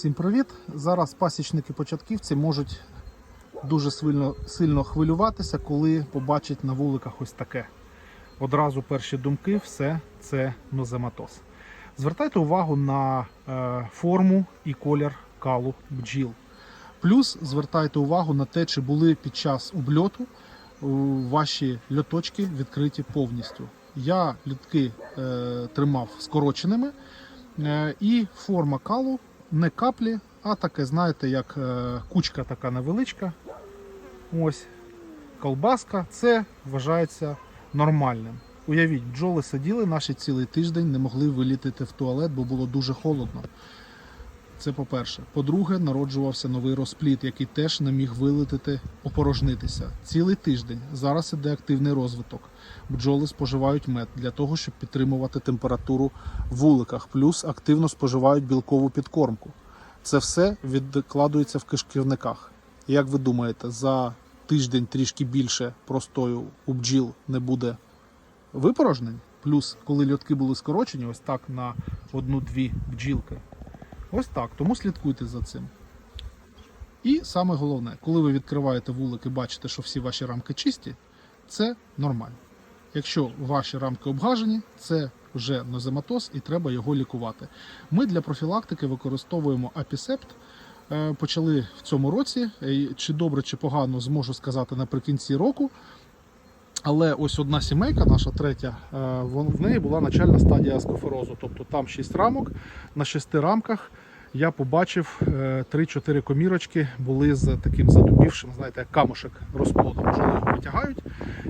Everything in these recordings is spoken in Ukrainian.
Всім привіт! Зараз пасічники-початківці можуть дуже сильно, сильно хвилюватися, коли побачать на вуликах ось таке. Одразу перші думки, все це нозематоз. Звертайте увагу на е, форму і колір калу бджіл. Плюс звертайте увагу на те, чи були під час обльоту е, ваші льоточки відкриті повністю. Я літки е, тримав скороченими, і форма калу не каплі, а таке, знаєте, як е, кучка така невеличка. Ось колбаска. Це вважається нормальним. Уявіть, бджоли сиділи наші цілий тиждень, не могли вилітити в туалет, бо було дуже холодно. Це по-перше. По-друге, народжувався новий розпліт, який теж не міг вилетити, опорожнитися. Цілий тиждень. Зараз іде активний розвиток. Бджоли споживають мед для того, щоб підтримувати температуру в вуликах, плюс активно споживають білкову підкормку. Це все відкладується в кишківниках. Як ви думаєте, за тиждень трішки більше простою у бджіл не буде випорожнень? Плюс, коли льотки були скорочені, ось так на одну-дві бджілки. Ось так, тому слідкуйте за цим. І саме головне, коли ви відкриваєте вулик і бачите, що всі ваші рамки чисті, це нормально. Якщо ваші рамки обгажені, це вже нозематоз і треба його лікувати. Ми для профілактики використовуємо апісепт. Е, Почали в цьому році. Е, Чи добре, чи погано зможу сказати наприкінці року. Але ось одна сімейка, наша третя, е, в неї була начальна стадія аскоферозу. Тобто там 6 рамок. На 6 рамках я побачив е, 3-4 комірочки були з таким задубівшим, знаєте, як камушек розплодом, його витягають.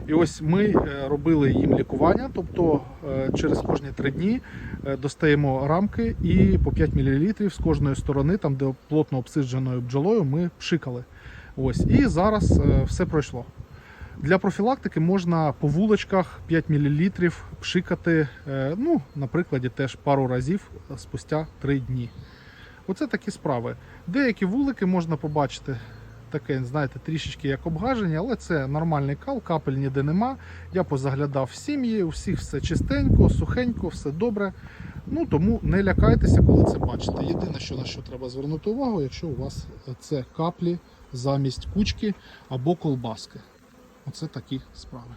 І ось ми е, робили їм лікування, тобто е, через кожні 3 дні е, достаємо рамки і по 5 мл з кожної сторони, там де плотно обсидженою бджолою, ми пшикали. Ось. І зараз е, все пройшло. Для профілактики можна по вуличках 5 мл пшикати, е, ну, на теж пару разів спустя 3 дні. Оце такі справи. Деякі вулики можна побачити таке, знаєте, трішечки як обгаження, але це нормальний кал, капель ніде нема. Я позаглядав сім'ї, у всіх все чистенько, сухенько, все добре. Ну тому не лякайтеся, коли це бачите. Єдине, що на що треба звернути увагу, якщо у вас це каплі замість кучки або колбаски. Оце такі справи.